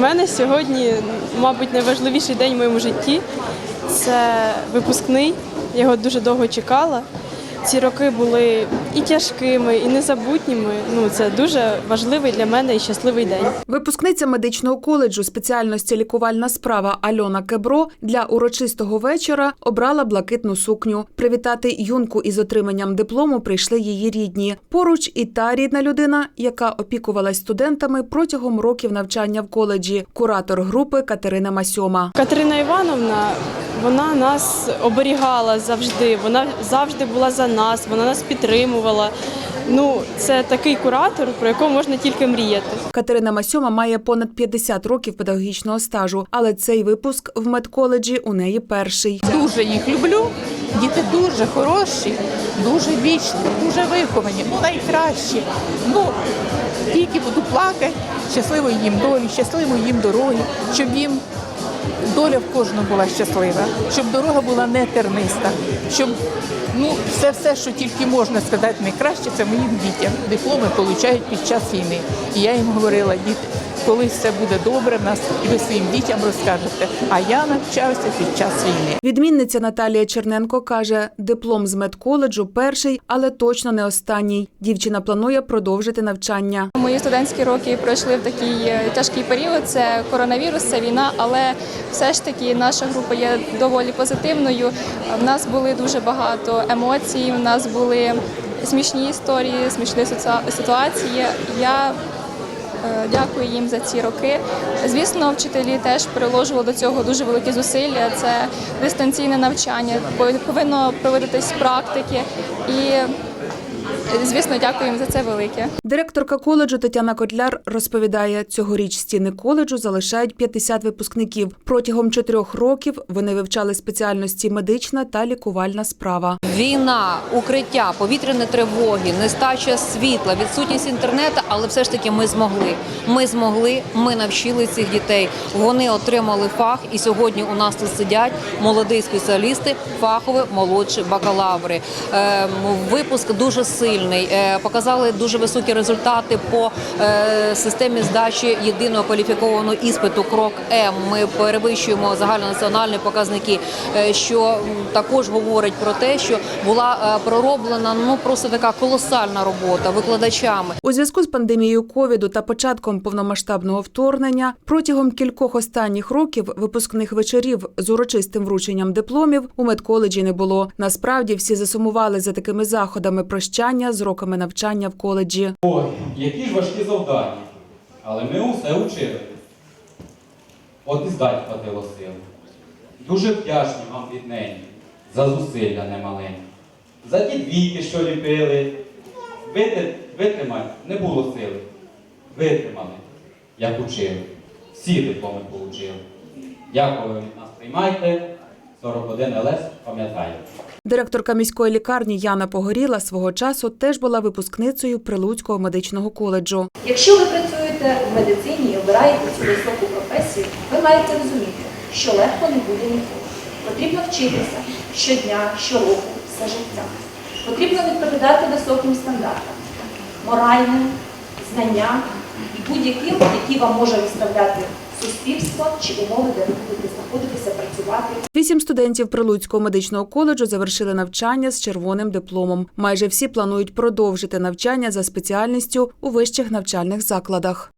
У мене сьогодні, мабуть, найважливіший день в моєму житті це випускний. Я його дуже довго чекала. Ці роки були і тяжкими, і незабутніми. Ну, це дуже важливий для мене і щасливий день. Випускниця медичного коледжу спеціальності лікувальна справа Альона Кебро для урочистого вечора обрала блакитну сукню. Привітати юнку із отриманням диплому прийшли її рідні. Поруч і та рідна людина, яка опікувалась студентами протягом років навчання в коледжі, куратор групи Катерина Масьома. Катерина Івановна, вона нас оберігала завжди. Вона завжди була за нас, вона нас підтримувала. Ну, це такий куратор, про якого можна тільки мріяти. Катерина Масьома має понад 50 років педагогічного стажу, але цей випуск в медколеджі у неї перший. Дуже їх люблю. Діти дуже хороші, дуже вічні, дуже виховані, ну найкращі. Ну тільки буду плакати, щасливої їм долі, щасливої їм дороги, щоб їм доля в кожного була щаслива, щоб дорога була не терниста, щоб ну все, все, що тільки можна сказати, найкраще, це моїм дітям. Дипломи отримують під час війни. І я їм говорила, діти, колись все буде добре в нас, і ви своїм дітям розкажете. А я навчався під час війни. Відмінниця Наталія Черненко каже, диплом з медколеджу перший, але точно не останній. Дівчина планує продовжити навчання. Мої студентські роки пройшли в такий е, тяжкий період. Це коронавірус, це війна, але все ж таки наша група є доволі позитивною. В нас були дуже багато емоцій. У нас були смішні історії, смішні ситуації. Я е, Дякую їм за ці роки. Звісно, вчителі теж приложували до цього дуже великі зусилля. Це дистанційне навчання, повинно проводитись практики і, звісно, дякую їм за це велике. Директорка коледжу Тетяна Котляр розповідає, цьогоріч стіни коледжу залишають 50 випускників. Протягом чотирьох років вони вивчали спеціальності медична та лікувальна справа. Війна, укриття, повітряні тривоги, нестача світла, відсутність інтернету, але все ж таки ми змогли. Ми змогли, ми навчили цих дітей. Вони отримали фах, і сьогодні у нас тут сидять молоді спеціалісти, фахові молодші бакалаври. Е, Випуск дуже сильний. Е, Показали дуже високі результати по е, системі здачі єдиного кваліфікованого іспиту. Крок М. Ми перевищуємо загальнонаціональні показники, е, що також говорить про те, що була пророблена ну просто така колосальна робота викладачами. У зв'язку з пандемією ковіду та початком повномасштабного вторгнення протягом кількох останніх років випускних вечорів з урочистим врученням дипломів у медколеджі не було. Насправді всі засумували за такими заходами прощання з роками навчання в коледжі. Ой, які ж важкі завдання. Але ми усе учили. От і здать хватило сил. Дуже вдячні вам бідненькі за зусилля немаленькі. За ті двійки, що ліпили. Витримати не було сили. Витримали, як учили. Всі дипломи получили. Дякую, від нас приймайте. 41 ЛС, пам'ятайте. Директорка міської лікарні Яна Погоріла свого часу теж була випускницею Прилуцького медичного коледжу. Якщо ви працюєте в медицині і обираєте цю високу професію, ви маєте розуміти, що легко не буде ніколи. Потрібно вчитися щодня, щороку, все життя. Потрібно відповідати високим стандартам, моральним, знанням і будь-яким, які вам може виставляти суспільство чи умови, де ви будете знаходитися, працювати. Вісім студентів Прилуцького медичного коледжу завершили навчання з червоним дипломом. Майже всі планують продовжити навчання за спеціальністю у вищих навчальних закладах.